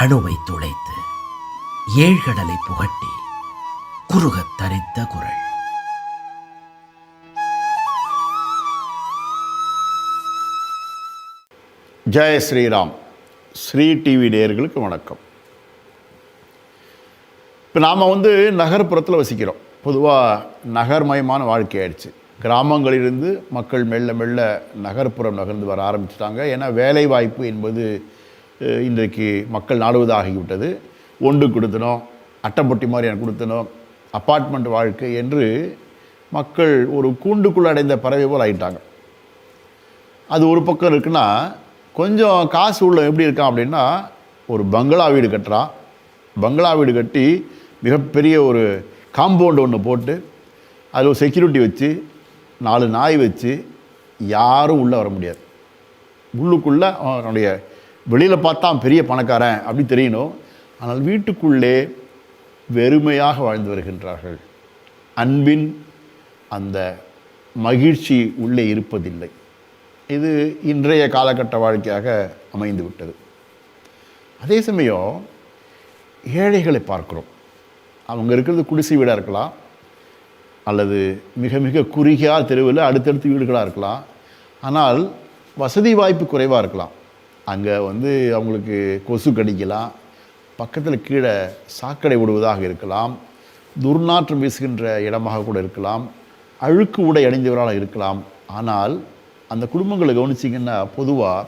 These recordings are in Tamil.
அணுவை துளைத்து ஏழ்கடலை புகட்டி குறுகத் தரித்த குரல். ஜெய ஸ்ரீராம். ஸ்ரீ டிவி நேயர்களுக்கு வணக்கம். இப்போ நாம் வந்து நகர்ப்புறத்தில் வசிக்கிறோம். பொதுவாக நகர்மயமான வாழ்க்கை ஆயிடுச்சு. கிராமங்களிலிருந்து மக்கள் மெல்ல மெல்ல நகர்ப்புறம் நகர்ந்து வர ஆரம்பிச்சிட்டாங்க. ஏன்னா வேலைவாய்ப்பு என்பது இன்றைக்கு மக்கள் நாடுவதாகிவிட்டது. ஒன்று கொடுத்தனும் அட்டைப்பொட்டி மாதிரி எனக்கு கொடுத்தனும் அப்பார்ட்மெண்ட் வாழ்க்கை என்று மக்கள் ஒரு கூண்டுக்குள் அடைந்த பறவை போல் ஆகிட்டாங்க அது ஒரு பக்கம் இருக்குன்னா கொஞ்சம் காசு உள்ள எப்படி இருக்கான் அப்படின்னா ஒரு பங்களா வீடு கட்டுறான். பங்களா வீடு கட்டி மிகப்பெரிய ஒரு காம்பவுண்டு ஒன்று போட்டு அதில் ஒரு செக்யூரிட்டி வச்சு நாலு நாய் வச்சு யாரும் உள்ளே வர முடியாது. உள்ளுக்குள்ளே அவனுடைய வெளியில் பார்த்தா பெரிய பணக்காரன் அப்படி தெரியணும். ஆனால் வீட்டுக்குள்ளே வெறுமையாக வாழ்ந்து வருகின்றார்கள். அன்பின் அந்த மகிழ்ச்சி உள்ளே இருப்பதில்லை. இது இன்றைய காலகட்ட வாழ்க்கையாக அமைந்து விட்டது. அதே சமயம் ஏழைகளை பார்க்குறோம். அவங்க இருக்கிறது குடிசை வீடாக இருக்கலாம். அல்லது மிக மிக குறுகிய தெருவில் அடுத்தடுத்து வீடுகளாக இருக்கலாம். ஆனால் வசதி வாய்ப்பு குறைவாக இருக்கலாம். அங்கே வந்து அவங்களுக்கு கொசு கடிக்கலாம். பக்கத்தில் கீழே சாக்கடை விடுவதாக இருக்கலாம். துர்நாற்றம் வீசுகின்ற இடமாக கூட இருக்கலாம். அழுக்கு உடை அணிந்தவராக இருக்கலாம். ஆனால் அந்த குடும்பங்களை கவனிச்சிங்கன்னா பொதுவாக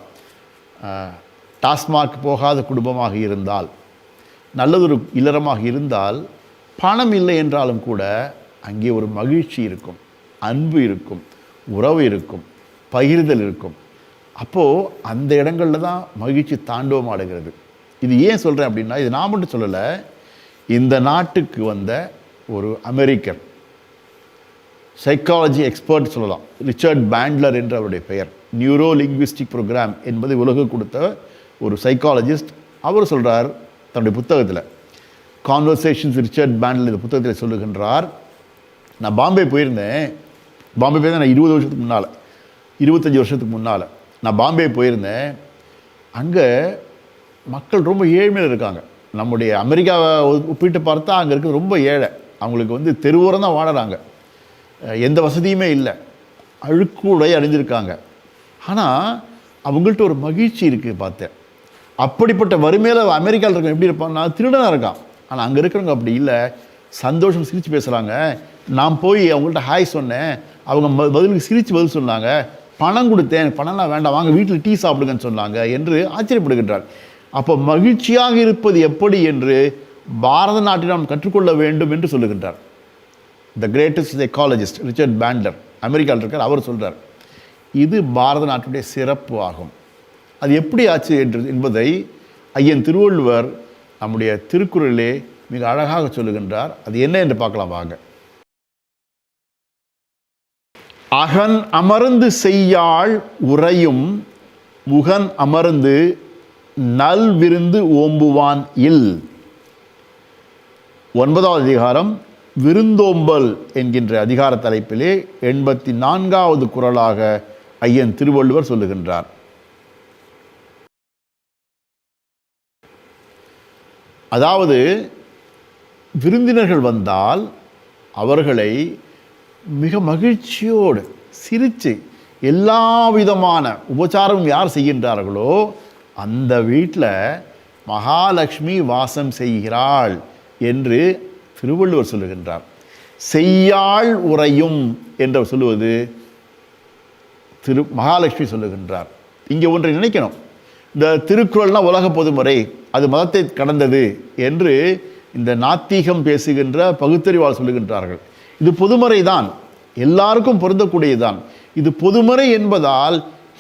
டாஸ்மாக் போகாத குடும்பமாக இருந்தால் நல்லதொரு இல்லறமாக இருந்தால் பணம் இல்லை என்றாலும் கூட அங்கே ஒரு மகிழ்ச்சி இருக்கும் அன்பு இருக்கும் உறவு இருக்கும் பகிர்தல் இருக்கும். அப்போது அந்த இடங்களில் தான் மகிழ்ச்சி தாண்டவம் ஆடுகிறது. இது ஏன் சொல்கிறேன் அப்படின்னா இது நான் மட்டும் சொல்லலை இந்த நாட்டுக்கு வந்த ஒரு அமெரிக்கன் சைக்காலஜி எக்ஸ்பர்ட் சொல்லலாம் ரிச்சர்ட் பேண்ட்லர் என்ற அவருடைய பெயர் நியூரோ லிங்விஸ்டிக் ப்ரோக்ராம் என்பதை உலக கொடுத்த ஒரு சைக்காலஜிஸ்ட் அவர் சொல்கிறார் தன்னுடைய புத்தகத்தில் கான்வர்சேஷன்ஸ் ரிச்சர்ட் பேண்ட்லர் இந்த புத்தகத்தில் சொல்லுகின்றார் நான் பாம்பே போயிருந்தேன் பாம்பே போயிருந்தேன் நான் இருபது வருஷத்துக்கு முன்னால் இருபத்தஞ்சி வருஷத்துக்கு முன்னால். நான் பாம்பே போயிருந்தேன். அங்கே மக்கள் ரொம்ப ஏழ்மையில் இருக்காங்க. நம்முடைய அமெரிக்காவை ஒப்பிட்டு பார்த்தா அங்கே இருக்க ரொம்ப ஏழை. அவங்களுக்கு வந்து தெருவோரம் தான் வாழறாங்க. எந்த வசதியுமே இல்லை. அழுக்குடைய அணிஞ்சிருக்காங்க ஆனால் அவங்கள்ட்ட ஒரு மகிழ்ச்சி இருக்குது பார்த்தேன். அப்படிப்பட்ட வறுமையில் அமெரிக்காவில் இருக்க எப்படி இருப்பான்னா திருடனாக இருக்கான். ஆனால் அங்கே இருக்கிறவங்க அப்படி இல்லை. சந்தோஷம் சிரித்து பேசுகிறாங்க நான் போய் அவங்கள்ட்ட ஹாய் சொன்னேன். அவங்க ம- பதிலுக்கு சிரித்து பதில் சொன்னாங்க. பணம் கொடுத்தேன் பணம்லாம் வேண்டாம் வாங்க வீட்டில் டீ சாப்பிடுங்கன்னு சொன்னாங்க என்று ஆச்சரியப்படுகின்றார். அப்போ மகிழ்ச்சியாக இருப்பது எப்படி என்று பாரத நாட்டில் நாம் கற்றுக்கொள்ள வேண்டும் என்று சொல்லுகின்றார். The greatest ecologist Richard Pander அமெரிக்காவில் இருக்கார் அவர் சொல்கிறார் இது பாரத நாட்டுடைய சிறப்பு ஆகும். அது எப்படி ஆச்சு என்று என்பதை ஐயன் திருவள்ளுவர் நம்முடைய திருக்குறளிலே மிக அழகாக சொல்லுகின்றார். அது என்ன என்று பார்க்கலாம் வாங்க. அகன் அமர்ந்து செய்யாள் உறையும் முகன் அமர்ந்து நல் விருந்து ஓம்புவான் இல். ஒன்பதாவது அதிகாரம் விருந்தோம்பல் என்கின்ற அதிகார தலைப்பிலே எண்பத்தி நான்காவது குரலாக ஐயன் திருவள்ளுவர் சொல்லுகின்றார். அதாவது விருந்தினர்கள் வந்தால் அவர்களை மிக மகிழ்ச்சியோடு சிரித்து எல்லா விதமான உபச்சாரமும் யார் செய்கின்றார்களோ அந்த வீட்டில் மகாலட்சுமி வாசம் செய்கிறாள் என்று திருவள்ளுவர் சொல்லுகின்றார். செய்யாள் உறையும் என்று சொல்லுவது திரு மகாலட்சுமி சொல்லுகின்றார். இங்கே ஒன்றை நினைக்கணும். இந்த திருக்குறள்னா உலக பொதுமுறை அது மதத்தை கடந்தது என்று இந்த நாத்திகம் பேசுகின்ற பகுத்தறிவால் சொல்லுகின்றார்கள். இது பொதுமறை தான் எல்லாருக்கும் பொருந்தக்கூடியதுதான். இது பொதுமறை என்பதால்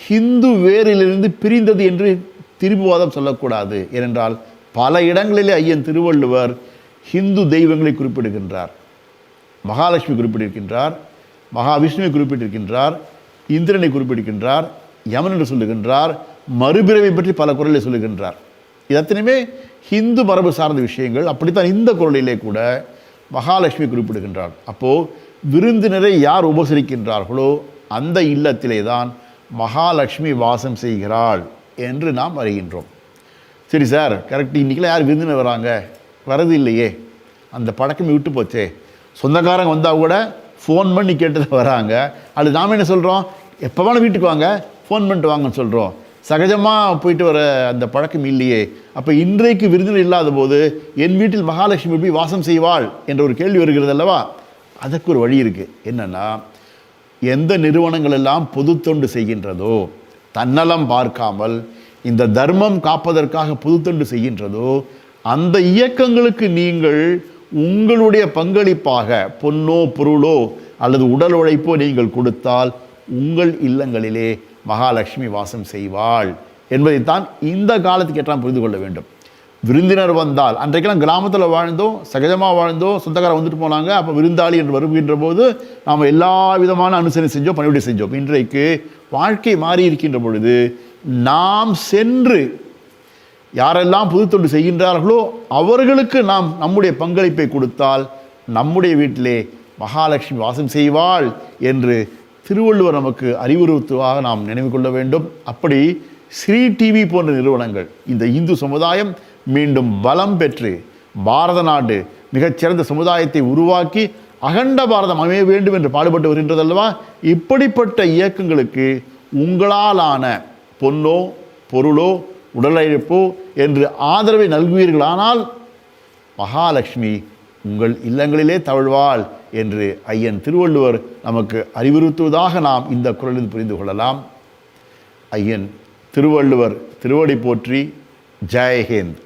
ஹிந்து வேரிலிருந்து பிரிந்தது என்று திரும்புவாதம் சொல்லக்கூடாது. ஏனென்றால் பல இடங்களிலே ஐயன் திருவள்ளுவர் ஹிந்து தெய்வங்களை குறிப்பிடுகின்றார். மகாலட்சுமி குறிப்பிட்டிருக்கின்றார் மகாவிஷ்ணுவை குறிப்பிட்டிருக்கின்றார் இந்திரனை குறிப்பிட்டிருக்கின்றார் யமன் என்று சொல்லுகின்றார் மறுபிறவை பற்றி பல குரலில் சொல்லுகின்றார். இது அத்தனையுமே ஹிந்து மரபு சார்ந்த விஷயங்கள். அப்படித்தான் இந்த குரலிலே கூட மகாலட்சுமி குறிப்பிடுகின்றார். அப்போது விருந்தினரை யார் உபசரிக்கின்றார்களோ அந்த இல்லத்திலே தான் மகாலட்சுமி வாசம் செய்கிறாள் என்று நாம் அறிகின்றோம். சரி சார் கரெக்ட் இன்றைக்கெல்லாம் யார் விருந்தினர் வராங்க? வரது இல்லையே. அந்த பழக்கம் விட்டு போச்சே. சொந்தக்காரங்க வந்தால் கூட ஃபோன் பண்ணி கேட்டு வராங்க. அது நாம் என்ன சொல்கிறோம் எப்போ வேணால் வீட்டுக்கு வாங்க ஃபோன் பண்ணிட்டு வாங்கன்னு சொல்கிறோம் சகஜமாக போயிட்டு வர அந்த பழக்கம் இல்லையே. அப்போ இன்றைக்கு விருந்தினர் இல்லாத போது என் வீட்டில் மகாலட்சுமி எப்படி வாசம் செய்வாள் என்ற ஒரு கேள்வி வருகிறது அல்லவா? அதற்கு ஒரு வழி இருக்குது என்னென்னா எந்த நிறுவனங்கள் எல்லாம் பொது தொண்டு செய்கின்றதோ தன்னலம் பார்க்காமல் இந்த தர்மம் காப்பதற்காக பொது தொண்டு செய்கின்றதோ அந்த இயக்கங்களுக்கு நீங்கள் உங்களுடைய பங்களிப்பாக பொன்னோ பொருளோ அல்லது உடல் உழைப்போ நீங்கள் கொடுத்தால் உங்கள் இல்லங்களிலே மகாலட்சுமி வாசம் செய்வாள் என்பதைத்தான் இந்த காலத்துக்கு ஏற்றாம் புரிந்து கொள்ள வேண்டும். விருந்தினர் வந்தால் அன்றைக்கெல்லாம் கிராமத்தில் வாழ்ந்தோம் சகஜமாக வாழ்ந்தோம் சொந்தக்காரர் வந்துட்டு போனாங்க அப்போ விருந்தாளி என்று வருகின்ற போது நாம் எல்லா விதமான அனுசரணை செஞ்சோம் பணிவிடை செஞ்சோம். இன்றைக்கு வாழ்க்கை மாறி இருக்கின்ற பொழுது நாம் சென்று யாரெல்லாம் புது தொண்டு செய்கின்றார்களோ அவர்களுக்கு நாம் நம்முடைய பங்களிப்பை கொடுத்தால் நம்முடைய வீட்டிலே மகாலட்சுமி வாசம் செய்வாள் என்று திருவள்ளுவர் நமக்கு அறிவுறுத்துவாக நாம் நினைவு கொள்ள வேண்டும். அப்படி ஸ்ரீ டிவி போன்ற நிறுவனங்கள் இந்த இந்து சமுதாயம் மீண்டும் பலம் பெற்று பாரத நாடு மிகச்சிறந்த சமுதாயத்தை உருவாக்கி அகண்ட பாரதம் அமைய வேண்டும் என்று பாடுபட்டு வருகின்றதல்லவா? இப்படிப்பட்ட இயக்கங்களுக்கு உங்களாலான பொன்னோ பொருளோ உடலழைப்போ என்று ஆதரவை நல்குவீர்களானால் மகாலட்சுமி உங்கள் இல்லங்களிலே தவழ்வாள் என்று ஐயன் திருவள்ளுவர் நமக்கு அறிவுறுத்துவதாக நாம் இந்த குரலில் புரிந்து கொள்ளலாம். ஐயன் திருவள்ளுவர் திருவடி போற்றி ஜெயஹேந்த்